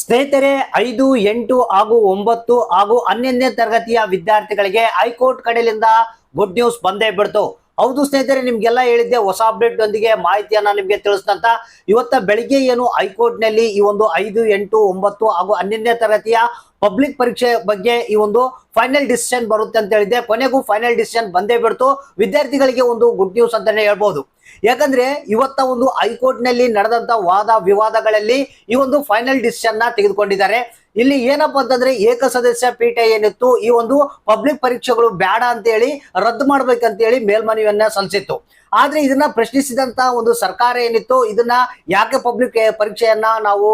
ಸ್ನೇಹಿತರೆ, ಐದು, ಎಂಟು ಹಾಗೂ ಒಂಬತ್ತು ಹಾಗೂ ಹನ್ನೊಂದನೇ ತರಗತಿಯ ವಿದ್ಯಾರ್ಥಿಗಳಿಗೆ ಹೈಕೋರ್ಟ್ ಕಡೆಯಿಂದ ಗುಡ್ ನ್ಯೂಸ್ ಬಂದೇ ಬಿಡ್ತು. ಹೌದು ಸ್ನೇಹಿತರೆ, ನಿಮ್ಗೆಲ್ಲ ಹೇಳಿದ್ದೆ ಹೊಸ ಅಪ್ಡೇಟ್ ಒಂದಿಗೆ ಮಾಹಿತಿಯನ್ನ ನಿಮ್ಗೆ ತಿಳಿಸಿದಂತ ಇವತ್ತ ಬೆಳಿಗ್ಗೆ ಏನು ಹೈಕೋರ್ಟ್ನಲ್ಲಿ ಈ ಒಂದು ಐದು, ಎಂಟು, ಒಂಬತ್ತು ಹಾಗೂ ಹನ್ನೊಂದನೇ ತರಗತಿಯ ಪಬ್ಲಿಕ್ ಪರೀಕ್ಷೆ ಬಗ್ಗೆ ಈ ಒಂದು ಫೈನಲ್ ಡಿಸಿಷನ್ ಬರುತ್ತೆ ಅಂತ ಹೇಳಿದ್ದೆ. ಕೊನೆಗೂ ಫೈನಲ್ ಡಿಸಿಷನ್ ಬಂದೇ ಬಿಡ್ತು. ವಿದ್ಯಾರ್ಥಿಗಳಿಗೆ ಒಂದು ಗುಡ್ ನ್ಯೂಸ್ ಅಂತಾನೆ ಹೇಳ್ಬೋದು. ಯಾಕಂದ್ರೆ ಇವತ್ತ ಒಂದು ಹೈಕೋರ್ಟ್ನಲ್ಲಿ ನಡೆದಂತ ವಾದ ವಿವಾದಗಳಲ್ಲಿ ಈ ಒಂದು ಫೈನಲ್ ಡಿಸಿಷನ್ನ ತೆಗೆದುಕೊಂಡಿದ್ದಾರೆ. ಇಲ್ಲಿ ಏನಪ್ಪಾ ಅಂತಂದ್ರೆ ಏಕಸದಸ್ಯ ಪೀಠ ಏನಿತ್ತು, ಈ ಒಂದು ಪಬ್ಲಿಕ್ ಪರೀಕ್ಷೆಗಳು ಬೇಡ ಅಂತ ಹೇಳಿ ರದ್ದು ಮಾಡ್ಬೇಕಂತ ಹೇಳಿ ಮೇಲ್ಮನವಿಯನ್ನ ಸಲ್ಲಿಸಿತ್ತು. ಆದ್ರೆ ಇದನ್ನ ಪ್ರಶ್ನಿಸಿದಂತ ಒಂದು ಸರ್ಕಾರ ಏನಿತ್ತು, ಇದನ್ನ ಯಾಕೆ ಪಬ್ಲಿಕ್ ಪರೀಕ್ಷೆಯನ್ನ ನಾವು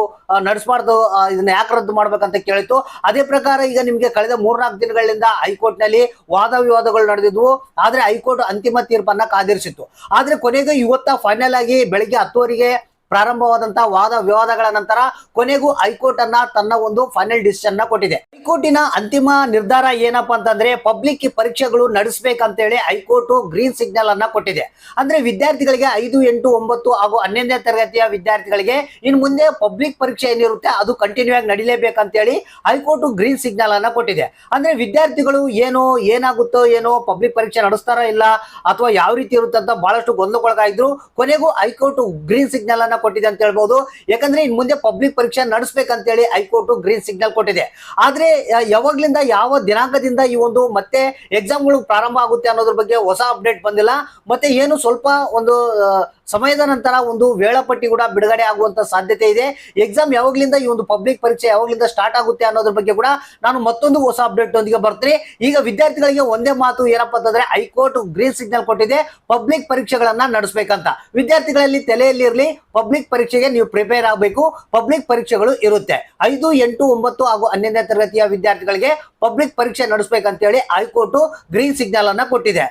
ನಡೆಸಬಾರ್ದು ಇದನ್ನ ಯಾಕೆ ರದ್ದು ಮಾಡ್ಬೇಕಂತ ಕೇಳಿತ್ತು. ಅದೇ ಪ್ರಕಾರ ಈಗ ನಿಮ್ಗೆ ಕಳೆದ ಮೂರ್ನಾಲ್ಕು ದಿನಗಳಿಂದ ಹೈಕೋರ್ಟ್ನಲ್ಲಿ ವಾದ ವಿವಾದಗಳು ನಡೆದಿದ್ವು. ಆದ್ರೆ ಹೈಕೋರ್ಟ್ ಅಂತಿಮ ತೀರ್ಪನ್ನ ಕಾದಿರಿಸಿತ್ತು. ಆದ್ರೆ ಕೊನೆಗೆ ಇವತ್ತ ಫೈನಲ್ ಆಗಿ ಬೆಳಿಗ್ಗೆ ಹತ್ತುವರೆಗೆ ಪ್ರಾರಂಭವಾದಂತಹ ವಾದ ವಿವಾದಗಳ ನಂತರ ಕೊನೆಗೂ ಹೈಕೋರ್ಟ್ ಅನ್ನ ತನ್ನ ಒಂದು ಫೈನಲ್ ಡಿಸಿಷನ್ನ ಕೊಟ್ಟಿದೆ. ಹೈಕೋರ್ಟಿನ ಅಂತಿಮ ನಿರ್ಧಾರ ಏನಪ್ಪಾ ಅಂತಂದ್ರೆ ಪಬ್ಲಿಕ್ ಪರೀಕ್ಷೆಗಳು ನಡೆಸಬೇಕಂತ ಹೇಳಿ ಹೈಕೋರ್ಟ್ ಗ್ರೀನ್ ಸಿಗ್ನಲ್ ಅನ್ನ ಕೊಟ್ಟಿದೆ. ಅಂದ್ರೆ ವಿದ್ಯಾರ್ಥಿಗಳಿಗೆ ಐದು, ಎಂಟು, ಒಂಬತ್ತು ಹಾಗೂ ಹನ್ನೊಂದನೇ ತರಗತಿಯ ವಿದ್ಯಾರ್ಥಿಗಳಿಗೆ ಇನ್ನು ಮುಂದೆ ಪಬ್ಲಿಕ್ ಪರೀಕ್ಷೆ ಏನಿರುತ್ತೆ ಅದು ಕಂಟಿನ್ಯೂ ಆಗಿ ನಡಿಲೇಬೇಕಂತೇಳಿ ಹೈಕೋರ್ಟ್ ಗ್ರೀನ್ ಸಿಗ್ನಲ್ ಅನ್ನ ಕೊಟ್ಟಿದೆ. ಅಂದ್ರೆ ವಿದ್ಯಾರ್ಥಿಗಳು ಏನೋ, ಏನಾಗುತ್ತೋ ಏನೋ ಪಬ್ಲಿಕ್ ಪರೀಕ್ಷೆ ನಡೆಸ್ತಾರೋ ಇಲ್ಲ ಅಥವಾ ಯಾವ ರೀತಿ ಇರುತ್ತೆ ಬಹಳಷ್ಟು ಗೊಂದಲಕ್ಕೊಳಗಾಗಿದ್ರು ಕೊನೆಗೂ ಹೈಕೋರ್ಟ್ ಗ್ರೀನ್ ಸಿಗ್ನಲ್ ಅನ್ನ ಕೊಟ್ಟಿದೆ ಅಂತ ಹೇಳ್ಬಹುದು ಯಾಕಂದ್ರೆ ಇನ್ ಮುಂದೆ ಪಬ್ಲಿಕ್ ಪರೀಕ್ಷೆ ನಡೆಸ್ಬೇಕಂತೇಳಿ ಹೈಕೋರ್ಟ್ ಗ್ರೀನ್ ಸಿಗ್ನಲ್ ಕೊಟ್ಟಿದೆ. ಆದ್ರೆ ಯಾವಾಗ್ಲಿಂದ ಯಾವ ದಿನಾಂಕದಿಂದ ಈ ಒಂದು ಮತ್ತೆ ಎಕ್ಸಾಮ್ಗಳು ಪ್ರಾರಂಭ ಆಗುತ್ತೆ ಅನ್ನೋದ್ರ ಬಗ್ಗೆ ಹೊಸ ಅಪ್ಡೇಟ್ ಬಂದಿಲ್ಲ. ಮತ್ತೆ ಏನು ಸ್ವಲ್ಪ ಒಂದು ಸಮಯದ ನಂತರ ಒಂದು ವೇಳಾಪಟ್ಟಿ ಕೂಡ ಬಿಡುಗಡೆ ಆಗುವಂತ ಸಾಧ್ಯತೆ ಇದೆ. ಎಕ್ಸಾಮ್ ಯಾವಾಗ್ಲಿಂದ ಈ ಒಂದು ಪಬ್ಲಿಕ್ ಪರೀಕ್ಷೆ ಯಾವಾಗ್ಲಿಂದ ಸ್ಟಾರ್ಟ್ ಆಗುತ್ತೆ ಅನ್ನೋದ್ರ ಬಗ್ಗೆ ಕೂಡ ನಾನು ಮತ್ತೊಂದು ಹೊಸ ಅಪ್ಡೇಟ್ ಒಂದಿಗೆ ಬರ್ತೀನಿ. ಈಗ ವಿದ್ಯಾರ್ಥಿಗಳಿಗೆ ಒಂದೇ ಮಾತು ಏನಪ್ಪಾ ಅಂತಂದ್ರೆ ಹೈಕೋರ್ಟ್ ಗ್ರೀನ್ ಸಿಗ್ನಲ್ ಕೊಟ್ಟಿದೆ. ಪಬ್ಲಿಕ್ ಪರೀಕ್ಷೆಗಳನ್ನ ನಡೆಸಬೇಕಂತ. ವಿದ್ಯಾರ್ಥಿಗಳಲ್ಲಿ ತಲೆಯಲ್ಲಿರಲಿ ಪಬ್ಲಿಕ್ ಪರೀಕ್ಷೆಗೆ ನೀವು ಪ್ರಿಪೇರ್ ಆಗಬೇಕು. ಪಬ್ಲಿಕ್ ಪರೀಕ್ಷೆಗಳು ಇರುತ್ತೆ. ಐದು, ಎಂಟು, ಒಂಬತ್ತು ಹಾಗೂ ಹನ್ನೊಂದನೇ ತರಗತಿಯ ವಿದ್ಯಾರ್ಥಿಗಳಿಗೆ ಪಬ್ಲಿಕ್ ಪರೀಕ್ಷೆ ನಡೆಸಬೇಕಂತೇಳಿ ಹೈಕೋರ್ಟ್ ಗ್ರೀನ್ ಸಿಗ್ನಲ್ ಅನ್ನ ಕೊಟ್ಟಿದೆ.